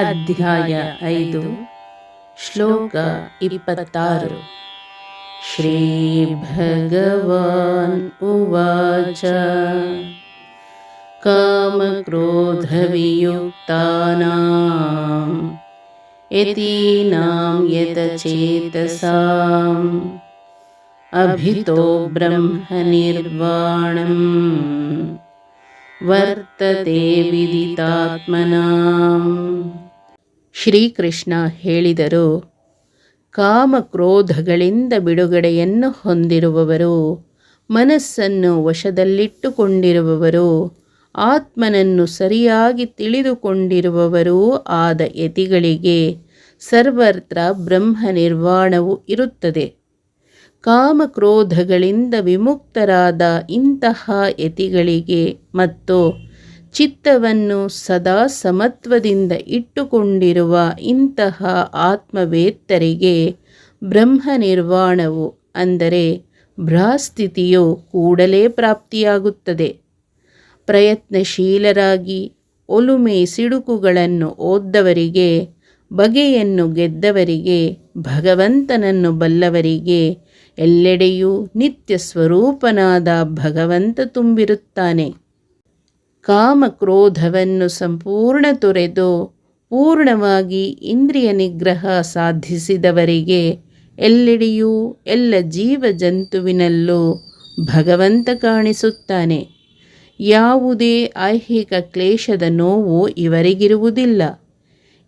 ಅಧ್ಯಾಯ ಐದು ಶ್ಲೋಕ ಇಪ್ಪತ್ತಾರು ಶ್ರೀ ಭಗವಾನ್ ಉವಾಚ कामक्रोधवियुक्तानां यतीनां यतचेतसाम् अभितो ब्रह्मनिर्वाणम् ವರ್ತತೆ ವಿದಿತಾತ್ಮನಾಂ ಶ್ರೀಕೃಷ್ಣ ಹೇಳಿದರು, ಕಾಮಕ್ರೋಧಗಳಿಂದ ಬಿಡುಗಡೆಯನ್ನು ಹೊಂದಿರುವವರು, ಮನಸ್ಸನ್ನು ವಶದಲ್ಲಿಟ್ಟುಕೊಂಡಿರುವವರು, ಆತ್ಮನನ್ನು ಸರಿಯಾಗಿ ತಿಳಿದುಕೊಂಡಿರುವವರೂ ಆದ ಯತಿಗಳಿಗೆ ಸರ್ವತ್ರ ಬ್ರಹ್ಮ ನಿರ್ವಾಣವು ಇರುತ್ತದೆ. ಕಾಮಕ್ರೋಧಗಳಿಂದ ವಿಮುಕ್ತರಾದ ಇಂತಹ ಯತಿಗಳಿಗೆ ಮತ್ತು ಚಿತ್ತವನ್ನು ಸದಾ ಸಮತ್ವದಿಂದ ಇಟ್ಟುಕೊಂಡಿರುವ ಇಂತಹ ಆತ್ಮವೇತ್ತರಿಗೆ ಬ್ರಹ್ಮ ನಿರ್ವಾಣವು ಅಂದರೆ ಭ್ರಾಸ್ಥಿತಿಯು ಕೂಡಲೇ ಪ್ರಾಪ್ತಿಯಾಗುತ್ತದೆ. ಪ್ರಯತ್ನಶೀಲರಾಗಿ ಒಲುಮೆ ಸಿಡುಕುಗಳನ್ನು ಓದ್ದವರಿಗೆ, ಬಗೆಯನ್ನು ಗೆದ್ದವರಿಗೆ, ಭಗವಂತನನ್ನು ಬಲ್ಲವರಿಗೆ ಎಲ್ಲೆಡೆಯೂ ನಿತ್ಯ ಸ್ವರೂಪನಾದ ಭಗವಂತ ತುಂಬಿರುತ್ತಾನೆ. ಕಾಮಕ್ರೋಧವನ್ನು ಸಂಪೂರ್ಣ ತೊರೆದು ಪೂರ್ಣವಾಗಿ ಇಂದ್ರಿಯ ನಿಗ್ರಹ ಸಾಧಿಸಿದವರಿಗೆ ಎಲ್ಲೆಡೆಯೂ ಎಲ್ಲ ಜೀವ ಜಂತುವಿನಲ್ಲೂ ಭಗವಂತ ಕಾಣಿಸುತ್ತಾನೆ. ಯಾವುದೇ ಐಹಿಕ ಕ್ಲೇಶದ ನೋವು ಇವರಿಗಿರುವುದಿಲ್ಲ.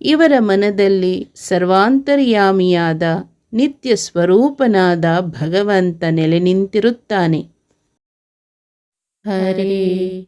ಇವರ ಮನದಲ್ಲಿ ಸರ್ವಾಂತರ್ಯಾಮಿಯಾದ ನಿತ್ಯ ಸ್ವರೂಪನಾದ ಭಗವಂತ ನೆಲೆ ನಿಂತಿರುತ್ತಾನೆ ಹರೇ